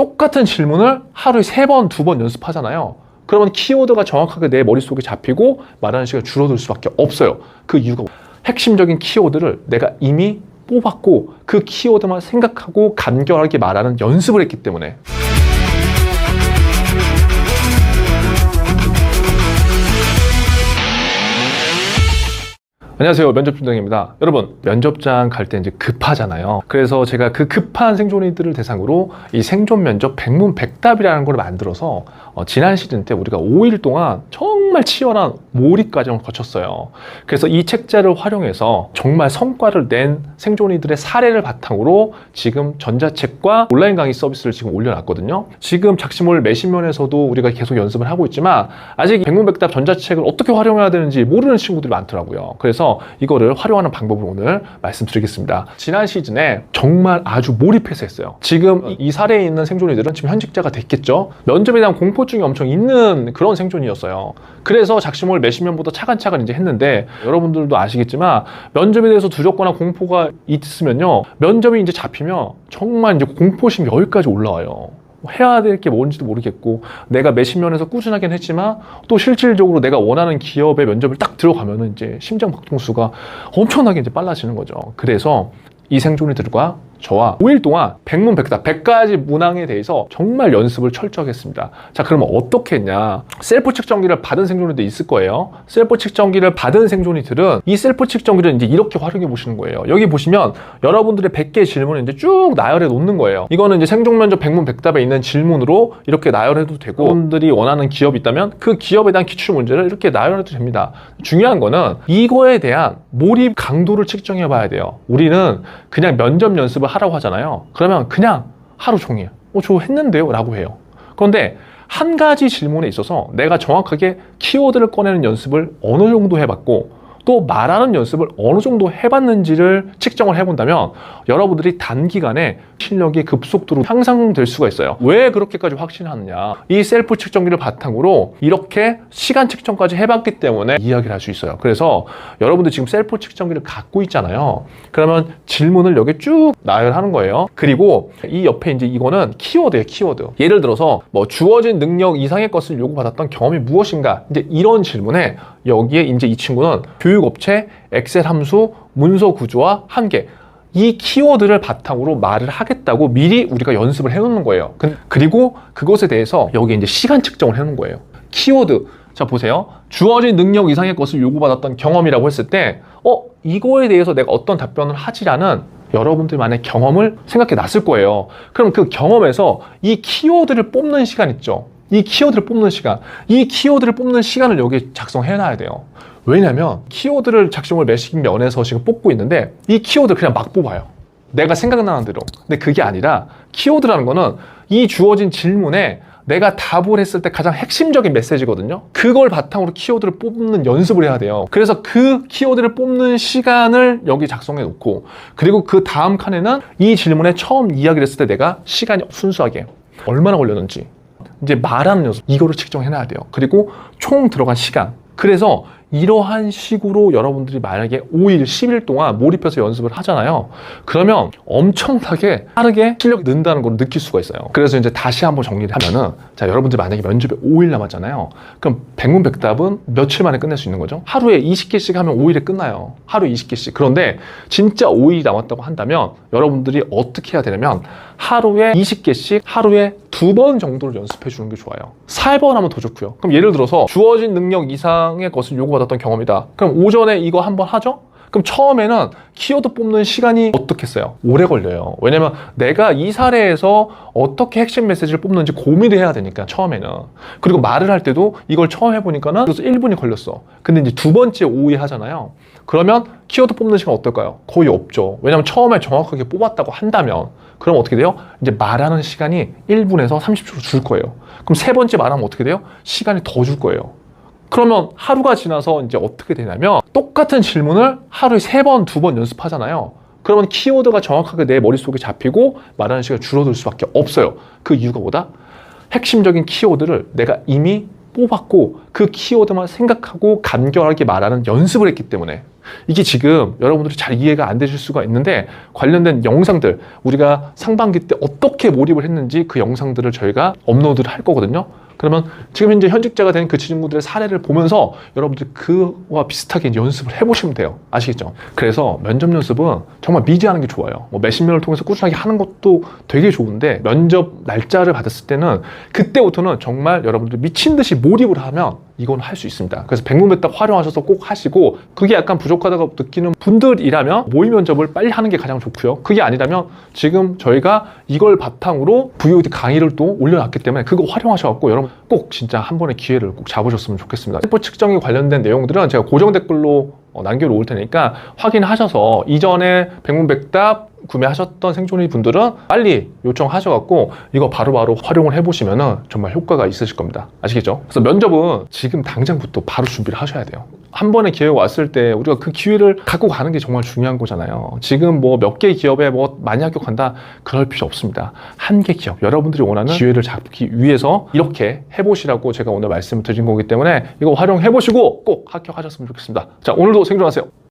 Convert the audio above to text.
똑같은 질문을 하루에 세 번, 두 번 연습하잖아요. 그러면 키워드가 정확하게 내 머릿속에 잡히고 말하는 시간이 줄어들 수밖에 없어요. 그 이유가 핵심적인 키워드를 내가 이미 뽑았고 그 키워드만 생각하고 간결하게 말하는 연습을 했기 때문에 안녕하세요. 면접 팀장입니다. 여러분, 면접장 갈 때 이제 급하잖아요. 그래서 제가 그 급한 생존이들을 대상으로 이 생존 면접 백문 백답이라는 걸 만들어서 어, 지난 시즌 때 우리가 5일 동안 정말 치열한 몰입 과정을 거쳤어요. 그래서 이 책자를 활용해서 정말 성과를 낸 생존이들의 사례를 바탕으로 지금 전자책과 온라인 강의 서비스를 지금 올려놨거든요. 지금 작심을 매신면에서도 우리가 계속 연습을 하고 있지만 아직 백문백답 전자책을 어떻게 활용해야 되는지 모르는 친구들이 많더라고요. 그래서 이거를 활용하는 방법을 오늘 말씀드리겠습니다. 지난 시즌에 정말 아주 몰입해서 했어요. 지금 이- 이 사례에 있는 생존이들은 지금 현직자가 됐겠죠. 면접에 대한 공포증이 엄청 있는 그런 생존이었어요. 그래서 작심을 매신면보다 차근차근 이제 했는데 여러분들도 아시겠지만 면접에 대해서 두렵거나 공포가 있으면요. 면접이 이제 잡히면 정말 이제 공포심이 여기까지 올라와요. 해야 될 게 뭔지도 모르겠고 내가 매신면에서 꾸준하긴 했지만 또 실질적으로 내가 원하는 기업의 면접을 딱 들어가면은 이제 심장 박동수가 엄청나게 이제 빨라지는 거죠. 그래서 이 생존이들과 저와 5일 동안 백문백답 100가지 문항에 대해서 정말 연습을 철저하게 했습니다. 자, 그러면 어떻게 했냐? 셀프 측정기를 받은 생존이도 있을 거예요. 셀프 측정기를 받은 생존이들은 이 셀프 측정기를 이제 이렇게 활용해 보시는 거예요. 여기 보시면 여러분들의 100개의 질문을 이제 쭉 나열해 놓는 거예요. 이거는 이제 생존 면접 백문백답에 있는 질문으로 이렇게 나열해도 되고 여러분들이 원하는 기업이 있다면 그 기업에 대한 기출 문제를 이렇게 나열해도 됩니다. 중요한 거는 이거에 대한 몰입 강도를 측정해 봐야 돼요. 우리는 그냥 면접 연습을 하라고 하잖아요. 그러면 그냥 하루 종일 어, 저 했는데요? 라고 해요. 그런데 한 가지 질문에 있어서 내가 정확하게 키워드를 꺼내는 연습을 어느 정도 해봤고 또 말하는 연습을 어느 정도 해봤는지를 측정을 해본다면 여러분들이 단기간에 실력이 급속도로 향상될 수가 있어요. 왜 그렇게까지 확신하느냐? 이 셀프 측정기를 바탕으로 이렇게 시간 측정까지 해봤기 때문에 이야기를 할 수 있어요. 그래서 여러분들 지금 셀프 측정기를 갖고 있잖아요. 그러면 질문을 여기 쭉 나열하는 거예요. 그리고 이 옆에 이제 이거는 키워드예요, 키워드. 예를 들어서 뭐 주어진 능력 이상의 것을 요구받았던 경험이 무엇인가? 이제 이런 질문에 여기에 이제 이 친구는 교육업체, 엑셀 함수, 문서 구조와 한계. 이 키워드를 바탕으로 말을 하겠다고 미리 우리가 연습을 해놓는 거예요. 그- 그리고 그것에 대해서 여기 이제 시간 측정을 해놓은 거예요. 키워드. 자, 보세요. 주어진 능력 이상의 것을 요구받았던 경험이라고 했을 때, 어, 이거에 대해서 내가 어떤 답변을 하지라는 여러분들만의 경험을 생각해 놨을 거예요. 그럼 그 경험에서 이 키워드를 뽑는 시간 있죠. 이 키워드를 뽑는 시간. 이 키워드를 뽑는 시간을 여기 작성해 놔야 돼요. 왜냐면 키워드를 작성을 매식 면에서 지금 뽑고 있는데 이 키워드 그냥 막 뽑아요. 내가 생각나는 대로. 근데 그게 아니라 키워드라는 거는 이 주어진 질문에 내가 답을 했을 때 가장 핵심적인 메시지거든요. 그걸 바탕으로 키워드를 뽑는 연습을 해야 돼요. 그래서 그 키워드를 뽑는 시간을 여기 작성해 놓고 그리고 그 다음 칸에는 이 질문에 처음 이야기를 했을 때 내가 시간이 순수하게 얼마나 걸렸는지 이제 말하는 연습 이거를 측정해 놔야 돼요. 그리고 총 들어간 시간. 그래서 이러한 식으로 여러분들이 만약에 5일, 10일 동안 몰입해서 연습을 하잖아요. 그러면 엄청나게 빠르게 실력이 는다는 걸 느낄 수가 있어요. 그래서 이제 다시 한번 정리를 하면은 자, 여러분들 만약에 면접에 5일 남았잖아요. 그럼 백문백답은 며칠 만에 끝낼 수 있는 거죠? 하루에 20개씩 하면 5일에 끝나요. 하루에 20개씩. 그런데 진짜 5일이 남았다고 한다면 여러분들이 어떻게 해야 되냐면 하루에 20개씩 하루에 두 번 정도를 연습해 주는 게 좋아요. 4번 하면 더 좋고요. 그럼 예를 들어서 주어진 능력 이상의 것을 요구받 았던 경험이다. 그럼 오전에 이거 한번 하죠? 그럼 처음에는 키워드 뽑는 시간이 어떻겠어요? 오래 걸려요. 왜냐면 내가 이 사례에서 어떻게 핵심 메시지를 뽑는지 고민을 해야 되니까 처음에는. 그리고 말을 할 때도 이걸 처음 해보니까는 그래서 1분이 걸렸어. 근데 이제 두 번째 오후에 하잖아요. 그러면 키워드 뽑는 시간 어떨까요? 거의 없죠. 왜냐면 처음에 정확하게 뽑았다고 한다면 그럼 어떻게 돼요? 이제 말하는 시간이 1분에서 30초 줄 거예요. 그럼 세 번째 말하면 어떻게 돼요? 시간이 더 줄 거예요. 그러면 하루가 지나서 이제 어떻게 되냐면 똑같은 질문을 하루에 세 번, 두 번 연습하잖아요. 그러면 키워드가 정확하게 내 머릿속에 잡히고 말하는 시간이 줄어들 수밖에 없어요. 그 이유가 뭐다? 핵심적인 키워드를 내가 이미 뽑았고 그 키워드만 생각하고 간결하게 말하는 연습을 했기 때문에 이게 지금 여러분들이 잘 이해가 안 되실 수가 있는데 관련된 영상들 우리가 상반기 때 어떻게 몰입을 했는지 그 영상들을 저희가 업로드를 할 거거든요. 그러면 지금 현재 현직자가 된 그 친구들의 사례를 보면서 여러분들 그와 비슷하게 이제 연습을 해보시면 돼요. 아시겠죠? 그래서 면접 연습은 정말 미지하는 게 좋아요. 뭐 명을 통해서 꾸준하게 하는 것도 되게 좋은데 면접 날짜를 받았을 때는 그때부터는 정말 여러분들 미친 듯이 몰입을 하면 이건 할 수 있습니다. 그래서 백문백답 활용하셔서 꼭 하시고 그게 약간 부족하다고 느끼는 분들이라면 모의 면접을 빨리 하는 게 가장 좋고요. 그게 아니라면 지금 저희가 이걸 바탕으로 VOD 강의를 또 올려놨기 때문에 그거 활용하셔갖고 여러분 꼭 진짜 한 번의 기회를 꼭 잡으셨으면 좋겠습니다. 세포 측정에 관련된 내용들은 제가 고정 댓글로 어, 남겨놓을 테니까 확인하셔서 이전에 백문백답 구매하셨던 생존이 분들은 빨리 요청하셔갖고 이거 바로 바로 활용을 해보시면은 정말 효과가 있으실 겁니다. 아시겠죠? 그래서 면접은 지금 당장부터 바로 준비를 하셔야 돼요. 한 번의 기회가 왔을 때 우리가 그 기회를 갖고 가는 게 정말 중요한 거잖아요. 지금 뭐 몇 개 기업에 뭐 많이 합격한다 그럴 필요 없습니다. 한 개 기업 여러분들이 원하는 기회를 잡기 위해서 이렇게 해보시라고 제가 오늘 말씀을 드린 거기 때문에 이거 활용해 보시고 꼭 합격하셨으면 좋겠습니다. 자 오늘도 생존하세요.